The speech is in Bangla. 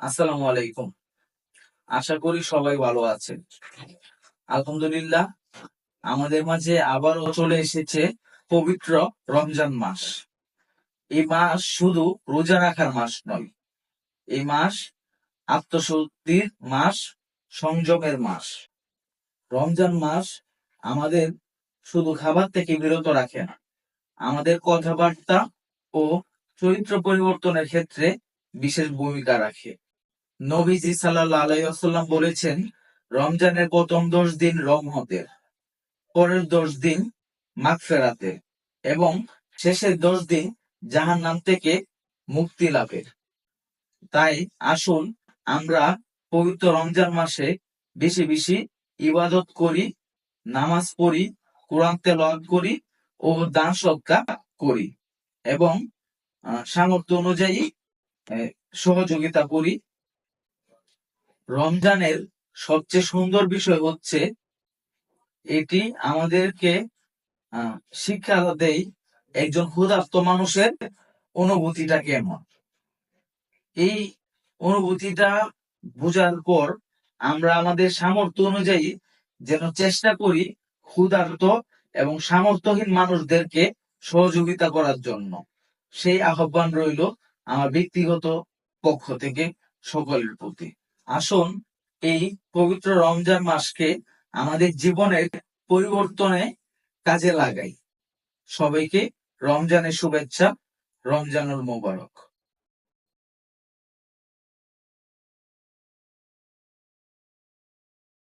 আসসালামু আলাইকুম। আশা করি সবাই ভালো আছেন। আলহামদুলিল্লাহ, আমাদের মাঝে আবারও চলে এসেছে পবিত্র রমজান মাস। এই মাস শুধু রোজা রাখার মাস নয়, এই মাস আত্মশুদ্ধির মাস, সংযমের মাস। রমজান মাস আমাদের শুধু খাবার থেকে বিরত রাখে না, আমাদের কথাবার্তা ও চরিত্র পরিবর্তনের ক্ষেত্রে বিশেষ ভূমিকা রাখে। নবীজি সাল্লাল্লাহু আলাইহি ওয়াসাল্লাম বলেছেন, রমজানের প্রথম দশ দিন রহমতের পরের দশ দিন মাগফেরাতের এবং শেষের দশ দিন জাহান্নাম থেকে মুক্তি লাভের। তাই আসুন আমরা পবিত্র রমজান মাসে বেশি বেশি ইবাদত করি, নামাজ পড়ি, কোরআন তেলাওয়াত করি ও দান সৎকার করি এবং সামর্থ্য অনুযায়ী সহযোগিতা করি। রমজানের সবচেয়ে সুন্দর বিষয় হচ্ছে এটি আমাদেরকে শিক্ষা দেয় একজন ক্ষুধার্ত মানুষের অনুভূতিটা কেমন। এই অনুভূতিটা বোঝার পর আমরা আমাদের সামর্থ্য অনুযায়ী যেন চেষ্টা করি ক্ষুধার্ত এবং সামর্থ্যহীন মানুষদেরকে সহযোগিতা করার জন্য। সেই আহ্বান রইল আমার ব্যক্তিগত পক্ষ থেকে সকলের প্রতি। আসুন এই পবিত্র রমজান মাসকে আমাদের জীবনের পরিবর্তনে কাজে লাগাই। সবাইকে রমজানের শুভেচ্ছা, রমজানুল মোবারক।